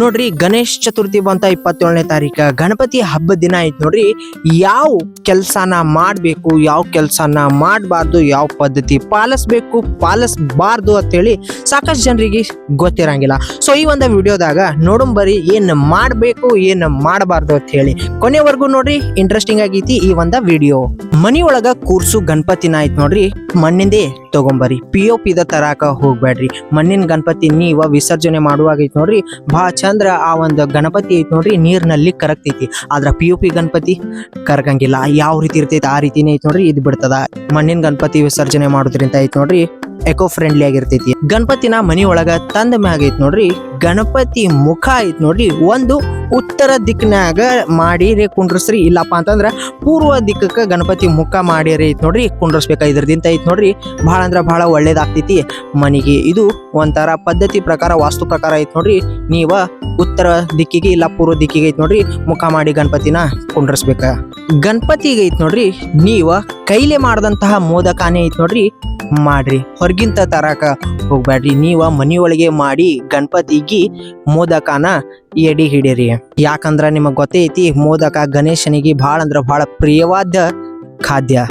ನೋಡ್ರಿ ಗಣೇಶ್ ಚತುರ್ಥಿ ಬಂತ ಇಪ್ಪತ್ತೇಳನೇ ತಾರೀಕ. ಗಣಪತಿ ಹಬ್ಬ ದಿನ ಐತಿ ನೋಡ್ರಿ. ಯಾವ ಕೆಲ್ಸನ ಮಾಡ್ಬೇಕು, ಯಾವ ಕೆಲ್ಸಾನ ಮಾಡಬಾರ್ದು, ಯಾವ ಪದ್ಧತಿ ಪಾಲಿಸ್ಬೇಕು, ಪಾಲಿಸ್ಬಾರ್ದು ಅಂತೇಳಿ ಸಾಕಷ್ಟು ಜನರಿಗೆ ಗೊತ್ತಿರಂಗಿಲ್ಲ. ಸೊ ಈ ಒಂದು ವಿಡಿಯೋದಾಗ ನೋಡಂಬರಿ ಏನ್ ಮಾಡ್ಬೇಕು, ಏನ್ ಮಾಡಬಾರ್ದು ಅಂತ ಹೇಳಿ ಕೊನೆವರೆಗೂ ನೋಡ್ರಿ ಇಂಟ್ರೆಸ್ಟಿಂಗ್ ಆಗೈತಿ ಈ ಒಂದ ವಿಡಿಯೋ. ಮನಿ ಒಳಗ ಕೂರ್ಸು ಗಣಪತಿನ ಐತ್ ನೋಡ್ರಿ. ಮಣ್ಣಿಂದೇ ತಗೊಂಬರಿ ಪಿ ಒ ಪಿದ ತರಾಕ ಹೋಗ್ಬೇಡ್ರಿ ಮಣ್ಣಿನ ಗಣಪತಿ ನೀವ ವಿಸರ್ಜನೆ ಮಾಡುವಾಗ ಐತ್ ನೋಡ್ರಿ. ಬಹಳ ಚಂದ್ರ ಆ ಒಂದು ಗಣಪತಿ ಐತಿ ನೋಡ್ರಿ, ನೀರ್ನಲ್ಲಿ ಕರಗ್ತೈತಿ. ಆದ್ರ ಪಿ ಒ ಪಿ ಗಣಪತಿ ಕರಗಂಗಿಲ್ಲ. ಯಾವ ರೀತಿ ಇರ್ತೈತಿ, ಆ ರೀತಿನೇ ಐತಿ ನೋಡ್ರಿ, ಇದು ಬಿಡ್ತದ. ಮಣ್ಣಿನ ಗಣಪತಿ ವಿಸರ್ಜನೆ ಮಾಡೋದ್ರಿಂದ ಐತಿ ನೋಡ್ರಿ. ಎಕೋ ಫ್ರೆಂಡ್ಲಿ ಆಗಿರ್ತೈತಿ. ಗಣಪತಿನ ಮನಿ ಒಳಗ ತಂದ ಮ್ಯಾಗ ಐತ್ ನೋಡ್ರಿ, ಗಣಪತಿ ಮುಖ ಐತ್ ನೋಡ್ರಿ, ಒಂದು ಉತ್ತರ ದಿಕ್ಕನಾಗ ಮಾಡಿ ರೀ ಕುಂಡ್ರಸ್ರಿ. ಇಲ್ಲಪ್ಪ ಅಂತಂದ್ರ ಪೂರ್ವ ದಿಕ್ಕಕ್ಕೆ ಗಣಪತಿ ಮುಖ ಮಾಡಿರಿ ಐತ್ ನೋಡ್ರಿ, ಕುಂಡ್ರಸ್ಬೇಕ ಇದ್ರದಿಂದ ಐತ್ ನೋಡ್ರಿ. ಬಹಳ ಅಂದ್ರ ಬಹಳ ಒಳ್ಳೇದಾಗ್ತೈತಿ. ಮನಿಗೆ ಇದು ಒಂಥರ ಪದ್ಧತಿ ಪ್ರಕಾರ, ವಾಸ್ತು ಪ್ರಕಾರ ಐತ್ ನೋಡ್ರಿ. ನೀವ ಉತ್ತರ ದಿಕ್ಕಿಗೆ ಇಲ್ಲ ಪೂರ್ವ ದಿಕ್ಕಿಗೆ ಐತ್ ನೋಡ್ರಿ, ಮುಖ ಮಾಡಿ ಗಣಪತಿನ ಕುಂಡ್ರಸ್ಬೇಕ. ಗಣಪತಿಗೆ ಐತ್ ನೋಡ್ರಿ, ನೀವ ಕೈಲೆ ಮಾಡದಂತಹ ಮೋದಕಾನೆ ಐತ್ ನೋಡ್ರಿ ಮಾಡ್ರಿ. ಹೊರಗಿಂತ ತರಾಕ ಹೋಗ್ಬ್ಯಾಡ್ರಿ. ನೀವ ಮನಿಯೊಳಗೆ ಮಾಡಿ ಗಣಪತಿಗೆ ಮೋದಕನ ಎಡಿ ಹಿಡೀರಿ. ಯಾಕಂದ್ರ ನಿಮಗ್ ಗೊತ್ತೈತಿ, ಮೋದಕ ಗಣೇಶನಿಗೆ ಭಾಳ ಅಂದ್ರ ಭಾಳ ಪ್ರಿಯವಾದ ಖಾದ್ಯ.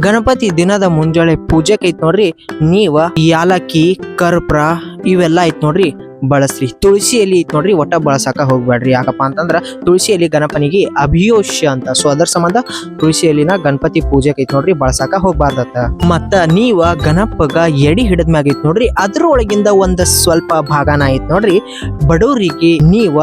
ಗಣಪತಿ ದಿನದ ಮುಂಜಾನೆ ಪೂಜೆಕ್ ಐತ್ ನೋಡ್ರಿ, ನೀವ ಯಾಲಕ್ಕಿ, ಕರ್ಪ್ರ ಇವೆಲ್ಲ ಐತ್ ನೋಡ್ರಿ ಬಳಸ್ರಿ. ತುಳಸಿ ಎಲೆ ಐತಿ ನೋಡ್ರಿ ಒಟ್ಟ ಬಳಸಾಕ ಹೋಗ್ಬೇಡ್ರಿ ಯಾಕಪ್ಪ ಅಂತಂದ್ರ ತುಳಸಿ ಎಲೆ ಗಣಪನಿಗೆ ಅಭಿಯೋಷ್ಯ ಅಂತ. ಸೊ ಅದರ ಸಂಬಂಧ ತುಳಸಿ ಎಲಿನ ಗಣಪತಿ ಪೂಜೆಗೆ ಐತಿ ನೋಡ್ರಿ, ಬಳಸಾಕ ಹೋಗ್ಬಾರ್ದತ್ತ. ಮತ್ತ ನೀವ ಗಣಪಗ ಎಡಿ ಹಿಡಿದ್ಮ್ಯಾಗ ಐತಿ ನೋಡ್ರಿ, ಅದ್ರೊಳಗಿಂದ ಒಂದ್ ಸ್ವಲ್ಪ ಭಾಗನ ಐತ್ ನೋಡ್ರಿ. ಬಡವರಿಗೆ ನೀವ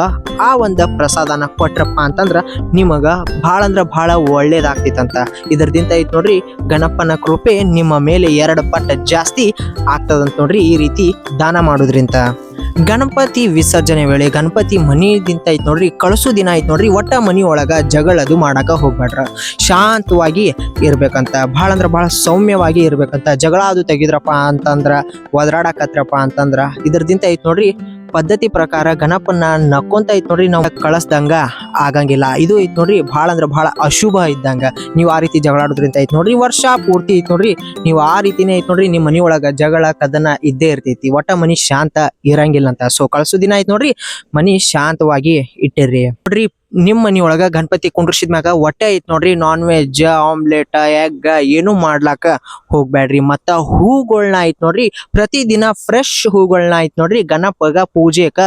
ಆ ಒಂದ ಪ್ರಸಾದನ ಕೊಟ್ರಪ್ಪ ಅಂತಂದ್ರ ನಿಮಗ ಬಹಳ ಅಂದ್ರ ಬಹಳ ಒಳ್ಳೇದಾಗ್ತಿತ್ತಂತ ಇದರದಿಂದ ಐತ್ ನೋಡ್ರಿ, ಗಣಪನ ಕೃಪೆ ನಿಮ್ಮ ಮೇಲೆ ಎರಡು ಪಟ್ಟ ಜಾಸ್ತಿ ಆಗ್ತದಂತ ನೋಡ್ರಿ, ಈ ರೀತಿ ದಾನ ಮಾಡೋದ್ರಿಂದ ಗಣಪತಿ ವಿಸರ್ಜನೆ ವೇಳೆ ಗಣಪತಿ ಮನಿದಿಂತ ಐತ್ ನೋಡ್ರಿ, ಕಳಸು ದಿನ ಐತ್ ನೋಡ್ರಿ ಒಟ್ಟ ಮನಿ ಒಳಗ ಜಗಳದು ಮಾಡಾಕ ಹೋಗ್ಬೇಡ್ರ ಶಾಂತವಾಗಿ ಇರ್ಬೇಕಂತ ಬಹಳ ಅಂದ್ರ ಬಹಳ ಸೌಮ್ಯವಾಗಿ ಇರ್ಬೇಕಂತ ಜಗಳ ಅದು ತೆಗಿದ್ರಪ್ಪ ಅಂತಂದ್ರ ಒದರಾಡಕತ್ರಪ್ಪ ಅಂತಂದ್ರ, ಇದ್ರದಿಂದ ಐತ್ ನೋಡ್ರಿ ಪದ್ಧತಿ ಪ್ರಕಾರ ಗಣಪನ್ನ ನಕ್ಕೊಂತ ಐತ್ ನೋಡ್ರಿ ನಾವು ಕಳಸ್ದಂಗ ಆಗಂಗಿಲ್ಲ. ಇದು ಐತ್ ನೋಡ್ರಿ ಬಹಳ ಅಂದ್ರೆ ಬಹಳ ಅಶುಭ ಇದ್ದಂಗ. ನೀವು ಆ ರೀತಿ ಜಗಳಾಡೋದ್ರಿಂದ ಐತ್ ನೋಡ್ರಿ ವರ್ಷ ಪೂರ್ತಿ ಐತ್ ನೋಡ್ರಿ ನೀವು ಆ ರೀತಿನೇ ಐತ್ ನೋಡ್ರಿ ನಿಮ್ಮ ಮನಿ ಒಳಗ ಜಗಳ ಕದನ ಇದ್ದೇ ಇರ್ತೈತಿ. ಒಟ್ಟ ಮನಿ ಶಾಂತ ಇರಂಗಿಲ್ಲ ಅಂತ ಸೊ ಕಳ್ಸೋ ದಿನ ಐತ್ ನೋಡ್ರಿ ಮನಿ ಶಾಂತವಾಗಿ ಇಟ್ಟಿರ್ರಿ. ನೋಡ್ರಿ ನಿಮ್ಮ ಮನಿ ಗಣಪತಿ ಗಣಪತಿ ಕುಂಡ್ರಸಿದ್ಮ್ಯಾಗ ಹೊಟ್ಟೆ ಐತ್ ನೋಡ್ರಿ. ನಾನ್ ವೆಜ್ ಆಮ್ಲೆಟ್ ಎಗ್ ಏನು ಮಾಡ್ಲಾಕ ಹೋಗ್ಬ್ಯಾಡ್ರಿ. ಮತ್ತ ಹೂಗಳನ್ನ ಐತ್ ನೋಡ್ರಿ. ಪ್ರತಿದಿನ ಫ್ರೆಶ್ ಹೂಗಳನ್ನ ಐತ್ ನೋಡ್ರಿ. ಗಣಪಗ ಪೂಜೆಕ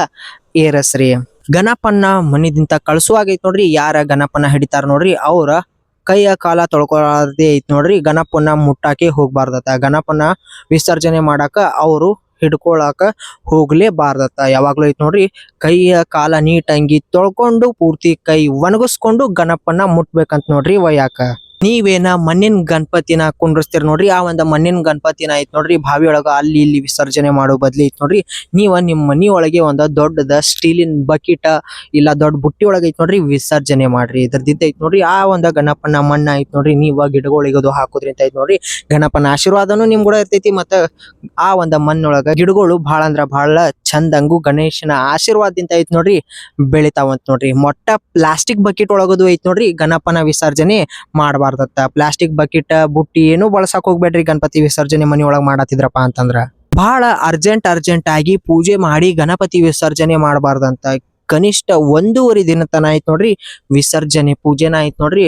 ಏರಸ್ರಿ. ಗಣಪನ್ನ ಮನಿದಿಂತ ಕಳ್ಸುವಾಗ ಐತ್ ನೋಡ್ರಿ. ಯಾರ ಗಣಪನ ಹಿಡಿತಾರ ನೋಡ್ರಿ. ಅವ್ರ ಕೈಯ ಕಾಲ ತೊಳ್ಕೊಳದೇ ಐತ್ ನೋಡ್ರಿ. ಗಣಪನ ಮುಟ್ಟಾಕಿ ಹೋಗ್ಬಾರ್ದತ್ತ. ಗಣಪನ ವಿಸರ್ಜನೆ ಮಾಡಾಕ ಅವರು ಹಿಡ್ಕೊಳಕ ಹೋಗ್ಲೇಬಾರ್ದತ್ತ. ಯಾವಾಗ್ಲೂ ಐತ್ ನೋಡ್ರಿ, ಕೈಯ ಕಾಲ ನೀಟಂಗಿ ತೊಳ್ಕೊಂಡು ಪೂರ್ತಿ ಕೈ ಒಣಗಿಸ್ಕೊಂಡು ಗಣಪನ ಮುಟ್ಬೇಕಂತ ನೋಡ್ರಿ ಒಯ್ಯಾಕ ನೀವೇನ ಮಣ್ಣಿನ ಗಣಪತಿನ ಕುಂಡ್ರಸ್ತೀರ ನೋಡ್ರಿ, ಆ ಒಂದು ಮಣ್ಣಿನ ಗಣಪತಿನ ಐತ್ ನೋಡ್ರಿ, ಬಾವಿ ಒಳಗ ಅಲ್ಲಿ ಇಲ್ಲಿ ವಿಸರ್ಜನೆ ಮಾಡೋ ಬದ್ಲಿ ಐತ್ ನೋಡ್ರಿ. ನೀವ ನಿಮ್ ಮನಿ ಒಳಗೆ ಒಂದ ದೊಡ್ಡದ ಸ್ಟೀಲಿನ್ ಬಕೆಟ್ ಇಲ್ಲ ದೊಡ್ಡ ಬುಟ್ಟಿ ಒಳಗ ಐತ್ ನೋಡ್ರಿ, ವಿಸರ್ಜನೆ ಮಾಡ್ರಿ. ಇದ್ರದಿಂದ ಐತ್ ನೋಡ್ರಿ, ಆ ಒಂದ ಗಣಪನ ಮಣ್ಣ ಐತ್ ನೋಡ್ರಿ. ನೀವ ಗಿಡಗಳಿಗೆ ಅದು ಹಾಕೋದ್ರಿಂದ ಐತ್ ನೋಡ್ರಿ. ಗಣಪನ ಆಶೀರ್ವಾದನು ನಿಮ್ ಕೂಡ ಇರ್ತೈತಿ ಮತ್ತ ಆ ಒಂದ ಮಣ್ಣೊಳಗ ಗಿಡಗಳು ಬಹಳ ಅಂದ್ರ ಬಹಳ ಚಂದಂಗು ಗಣೇಶನ ಆಶೀರ್ವಾದದಿಂದ ಐತ್ ನೋಡ್ರಿ, ಬೆಳಿತಾವಂತ ನೋಡ್ರಿ. ಮೊಟ್ಟ ಪ್ಲಾಸ್ಟಿಕ್ ಬಕೆಟ್ ಒಳಗದು ಐತ್ ನೋಡ್ರಿ, ಗಣಪನ ವಿಸರ್ಜನೆ ಮಾಡಬಾರ್ದತ್ತ ಪ್ಲಾಸ್ಟಿಕ್ ಬಕೆಟ್ ಬುಟ್ಟಿ ಏನು ಬಳಸಕ್ ಹೋಗ್ಬೇಡ್ರಿ ಗಣಪತಿ ವಿಸರ್ಜನೆ ಮನಿ ಒಳಗ್ ಮಾಡತ್ತಿದ್ರಪ್ಪ ಅಂತಂದ್ರ. ಬಹಳ ಅರ್ಜೆಂಟ್ ಅರ್ಜೆಂಟ್ ಆಗಿ ಪೂಜೆ ಮಾಡಿ ಗಣಪತಿ ವಿಸರ್ಜನೆ ಮಾಡಬಾರ್ದಂತ ಕನಿಷ್ಠ ಒಂದೂವರೆ ದಿನ ತನ ಆಯ್ತು ನೋಡ್ರಿ ವಿಸರ್ಜನೆ, ಪೂಜೆನ ಆಯ್ತು ನೋಡ್ರಿ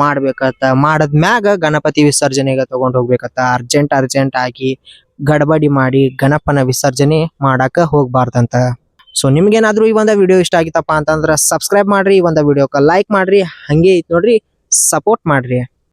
ಮಾಡ್ಬೇಕತ್ತ. ಮಾಡದ್ಮ್ಯಾಗ ಗಣಪತಿ ವಿಸರ್ಜನೆಗೆ ತಗೊಂಡ್ ಹೋಗ್ಬೇಕತ್ತ. ಅರ್ಜೆಂಟ್ ಅರ್ಜೆಂಟ್ ಆಗಿ ಗಡಬಡಿ ಮಾಡಿ ಗಣಪನ ವಿಸರ್ಜನೆ ಮಾಡಾಕ ಹೋಗ್ಬಾರ್ದಂತ. ಸೊ ನಿಮ್ಗೇನಾದ್ರೂ ಈ ಒಂದು ವಿಡಿಯೋ ಇಷ್ಟ ಆಗಿತ್ತಪ್ಪ ಅಂತಂದ್ರೆ ಸಬ್ಸ್ಕ್ರೈಬ್ ಮಾಡ್ರಿ. ಈ ಒಂದು ವಿಡಿಯೋಕ ಲೈಕ್ ಮಾಡ್ರಿ. ಹಂಗೆ ಐತ್ ನೋಡ್ರಿ. ಸಪೋರ್ಟ್ ಮಾಡ್ರಿ.